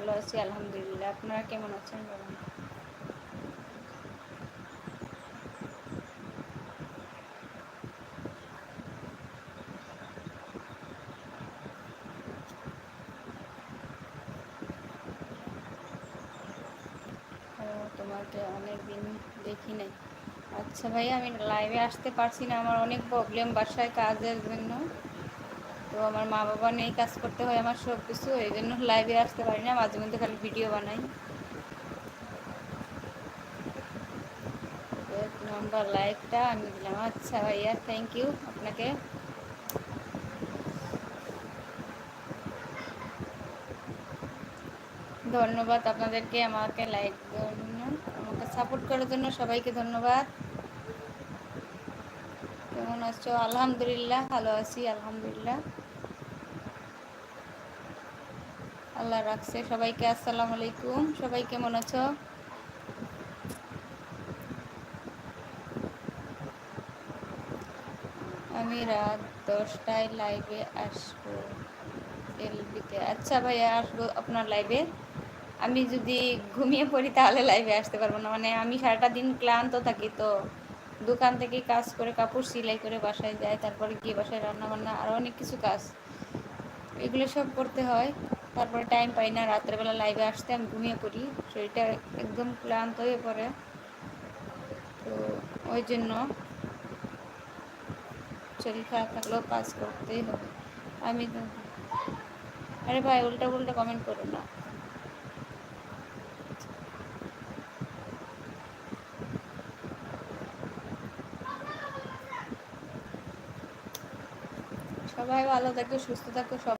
ভালো আছি, আলহামদুলিল্লাহ। আপনারা কেমন আছেন বলুন? তোমাকে অনেক দিন দেখি নাই। আচ্ছা ভাই আমি লাইভে আসতে পারছি না, আমার অনেক প্রবলেম বাসায় কাজের জন্য। আমার মা বাবা নেই, কাজ করতে হয় আমার সব কিছু এই জন্য লাইভে আসতে পারি না, মাঝে মধ্যে খালি ভিডিও বানাই। এক নম্বর লাইভটা আমি দিলাম। আচ্ছা ভাইয়া থ্যাংক ইউ আপনাকে। ধন্যবাদ আপনাদেরকে আমাকে লাইক জন্য, আমাকে সাপোর্ট করার জন্য, সবাইকে ধন্যবাদ। কেমন আছো? আলহামদুলিল্লাহ, ভালো আছি, আলহামদুলিল্লাহ। আল্লাহ রাখছে। সবাইকে আসসালামু আলাইকুম। সবাই কেমন আছো? আমি রাত দশটায় লাইভে আসব এলবিতে। আচ্ছা ভাইয়া, আসব আপনার লাইভে আমি যদি ঘুমিয়ে পড়ি তাহলে লাইভে আসতে পারব না। মানে আমি সারাটা দিন ক্লান্ত থাকি তো। দোকান থেকে কাজ করে কাপড় সেলাই করে বাসায় যায় তারপরে গিয়ে বাসায় রান্না বান্না আরও অনেক কিছু কাজ। এগুলো সব করতে হয়। তারপরে টাইম পাই না, রাত্রেবেলা লাইভে আসতে, আমি ঘুমিয়ে পড়ি। শরীরটা একদম ক্লান্ত হয়ে পড়ে। তো ওই জন্য শরীর খারাপ থাকলেও কাজ করতেই হবে। আমি আরে ভাই, উল্টা উল্টা কমেন্ট করো না। সবাই ভালো থাকো, সুস্থ থাকো, সব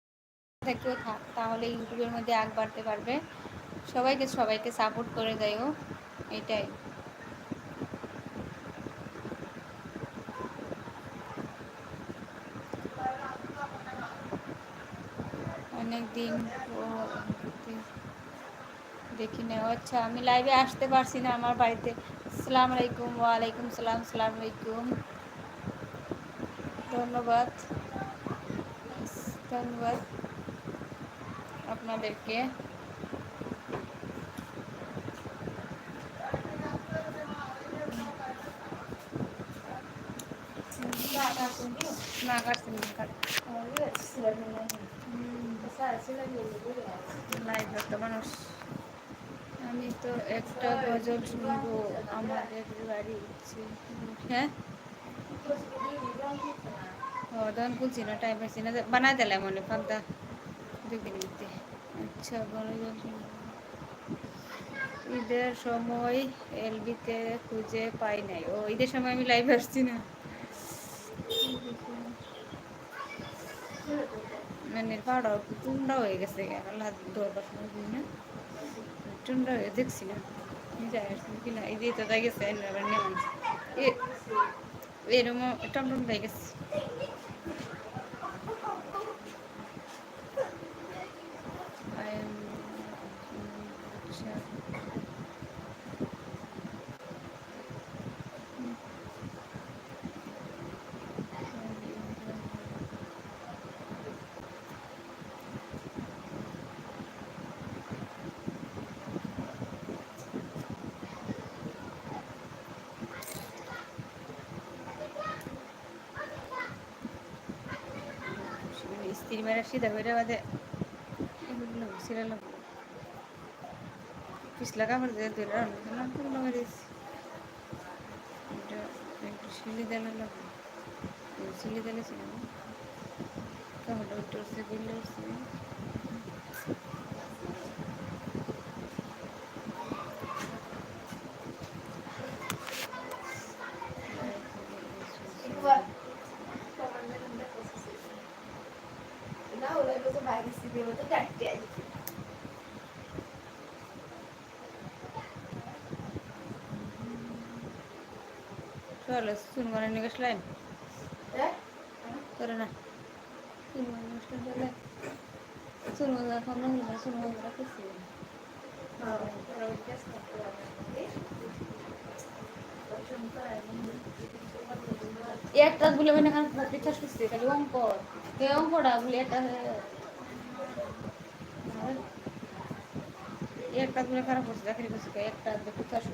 থেকেও থাক তাহলে ইউটিউবের মধ্যে আগ বাড়তে পারবে। সবাইকে সবাইকে সাপোর্ট করে দেয়ও এটাই। অনেক দিন দেখি না আচ্ছা আমি লাইভে আসতে পারছি না আমার বাড়িতে। আসসালামু আলাইকুম, ওয়ালাইকুম সালাম সালাম আলাইকুম। ধন্যবাদ। ধন্যবাদ। আপনাদেরকে না কাটছি না লাইভ মানুষ আমি তো একটা গজল শুনব আমাদের বাড়ি হ্যাঁ ও তখন বলছি না টাইম পাইছি না বানাই দিলে মনে ফাঁকদা দেখে নিতে আচ্ছা ঈদের সময় এলবিতে খুঁজে পাই নাই। ও, ঈদের সময় আমি লাইভ আসছি না। মানে পাড়া টুন্ডা হয়ে গেছে। আল্লাহ দরবার সময় না। টুন্ডা হয়ে, দেখছি না। যাই আসছি কিনা এই দিয়ে তো যাই গেছে এরকম টমটম হয়ে গেছে। স্ত্রী মেয়েরা সিধা করে বাদে সিরাল পিছলা কাপড় দিয়ে ধরে রান্না মেরেছি একটু শিলি দিলে লাগবে শিলি দিলে ছিল কাপড়টা উঠে উঠছে বিলে উঠছে সুনমানে নিয়ে গেছিলেন করে না। চলে সুনমানে ফোন না একটা বলে মানে পরীক্ষা শুনছে খালি অঙ্ক। অঙ্কটা বলে একটা একটা দুটো খারাপ করছে চাকরি করছে একটা দুটো চাষ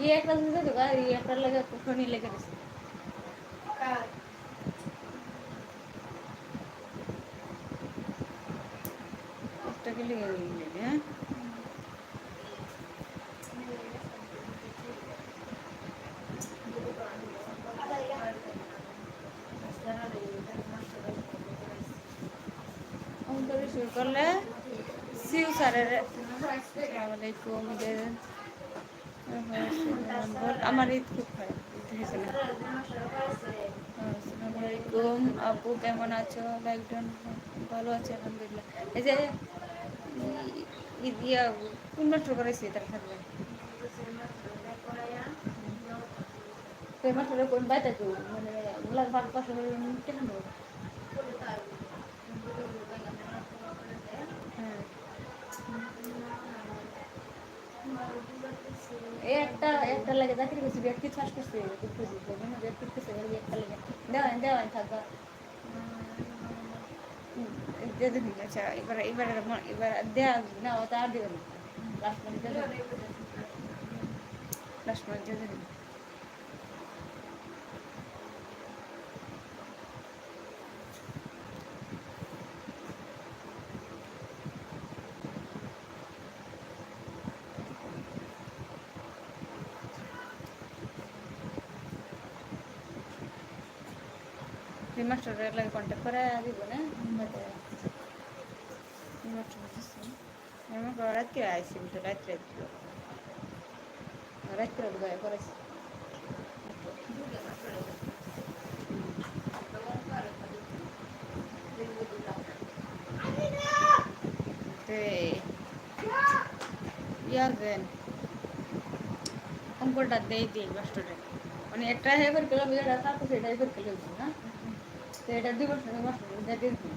ইয়ে একটা দিতে তো গাড়ি একটা লেগে ফোনই লেগে দিছে একটা কি লেগে গেলে ঈদ খুব আপু কেমন আছো একজন ভালো আছে আলহামদুলিল্লাহ এই যে ইয়া কোন মাস্টার করাইছি তার থাকবে মাস্টার কোন বাইতে মানে কেন হ্যাঁ একটা একটা লাগে চাকরি করছি ব্যক্তি চাষ করছে ব্যক্তি করছে একটা লাগে দেওয়ান দেওয়ান থাকবা দিয়ে দিবি আচ্ছা এবার এবার এবার দেওয়া না ওটা আর দেবেন লাস্ট মানে দিয়ে দেবেন লাস্ট মানে দিয়ে দেবেন মাস্টারের লাগে কন্ট্যাক্ট করে দিব না মাস্টার রাত্রে আইসি তো রাত্রে রাত্রে বোধ করেছি ইয়ার অঙ্কটা মানে একটা হেবার কিলো এটা তারপর সেটা হেবার কিলো না তো এটা দুই বছর বছর দিয়ে দিই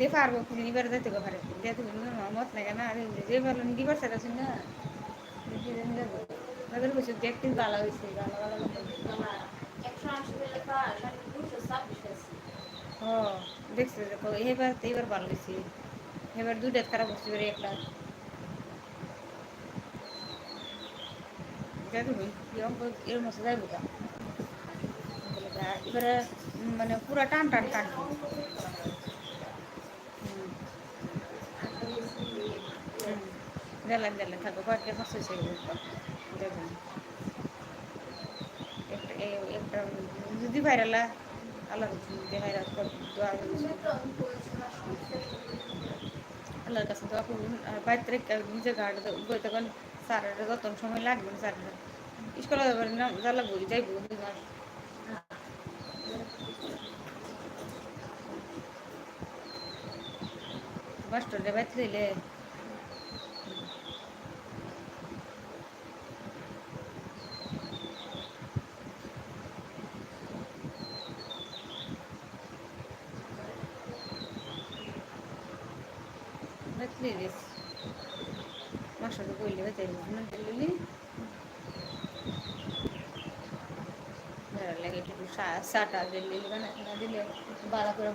তে পারব তুমি এবার দিতে গো পারে দিয়ে তুমি মত লাগে না আরে যে ভালো কি বছর আছে না তাদের বসে দেখতে ভালো হয়েছে ভালো ভালো ও দেখছি এবার এবার ভালো হয়েছে এবার দুটা খারাপ হচ্ছে এবার একটা এর মতো যাইব এবারে মানে পুরা টান টান কাটবো দিলেন দিলেন থাকব কয়েকটা খরচ হয়েছে দেখুন একটা যদি ভাইরালা আল্লাহ ভাইরাল দোয়া আল্লাহর কাছে দোয়া করুন আর বাইরে নিজের গাড়ি বই তখন স্যারের যত সময় লাগবে না স্যারের। স্কুলে যাবার না যা লাগবো যাইব মাস্টারে বাইতে দিলে বাইতে দিলে মাস্টারে বইলে বাইতে দিলে লাগে একটু সাটা দিলে না দিলে করে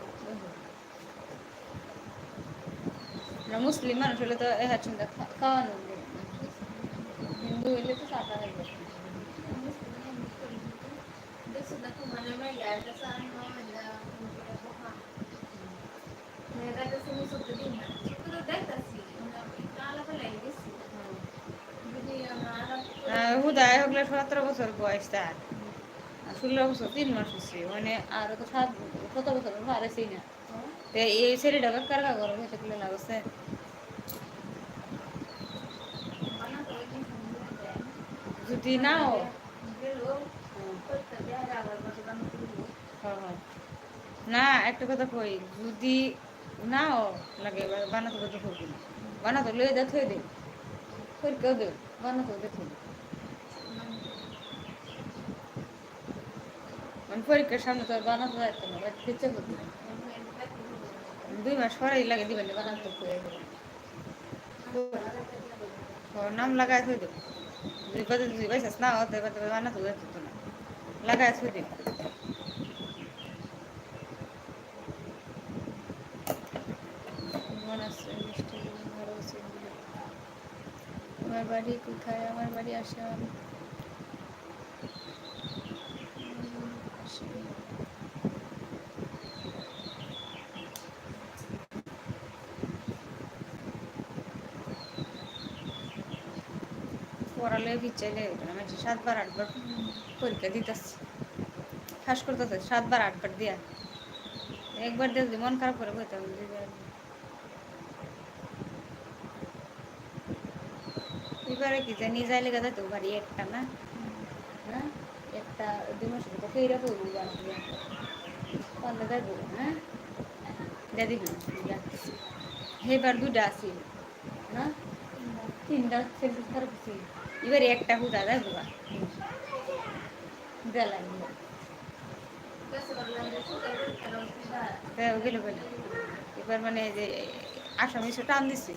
মুসলিম মানুষ হলে তো খাওয়ানো হিন্দু হইলে তো হুদায় সতেরো বছর বয়স তার। বছর তিন মাস মানে তো সাত বছর না। এই কাগর হয়েছে লাগছে নাও। না, একটা কথা কই, যদি নাও, লাগে, বানাতে বানাতে লয়ে দে দে। দে বানাতে দেখে মানে পরীক্ষার সামনে তো বানাতে যাইতো না ইচ্ছে করতে দুই মাস পরেই লাগে দিবেন, বানাতে নাম লাগাই থই দেব যদি কত যদি পয়সা না হতে কত বানাতে যাইতো না। লাগাই থই দেব আমার বাড়ি কোথায়? আমার বাড়ি আসাম পড়ালে বিচাইলে আমি সাতবার, আটবার পরীক্ষা দিতেছি। ফাঁস করতেছে, সাতবার, আটবার দিয়া। একবার দিয়ে যদি মন খারাপ করে বইতে হবে এবারে কি জানি যাইলে গাদা তো বাড়ি একটা না? হ্যাঁ? একটা দুই মাস তো কইরা তো পাল্লা যাইব হ্যাঁ? দাদি হেবার দুটা আছে, না? তিনটা ছেলে খারাপ আছে হুদা যাইব দেলা হ্যাঁ গেল গেল এবার মানে যে আসামি টান দিচ্ছে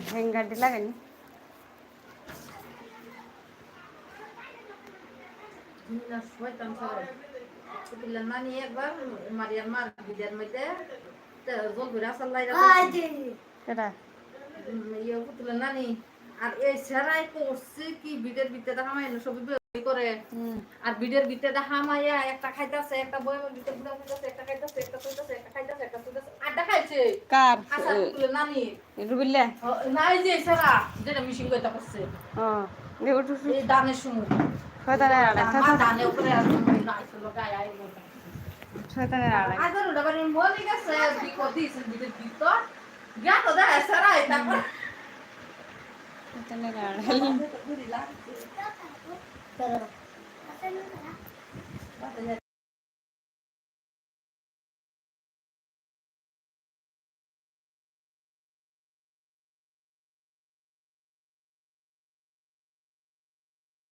হ্যাঙ্গারটি লাগানি না শয়তান সবাই কুটিলেন নানি একবার মারিয়ার মার বিদের মধ্যে জল করে আসার লাইরা ইয়ে কুটিলেন নানি আর এই সেরাই করছে কি বিদের ভিতরে হামাই সবই করে। আর বিদের ভিতরে হামাইয়া একটা খাইতাছে একটা বইমের ভিতরে বুড়া বুঝাছে একটা খাইতাছে একটা শুইতাছে একটা খাইতাছে একটা শুইতাছে আড্ডা খাইছে। কার? আসার কুটিলেন নানি। রুবিল্লা নাই যে সেরা যেটা মিশিং করতে করছে। দে উঠু এই দানের সময় শয়তানের আমার দানে উপরে আর গায়ে আই শয়তানের আড়াই আগর ওটা বাড়ি মনে গেছে বিপদ দিয়েছে বিদের ভিতর গিয়া তো দেখা সারাই তারপর। শয়তানের Pero,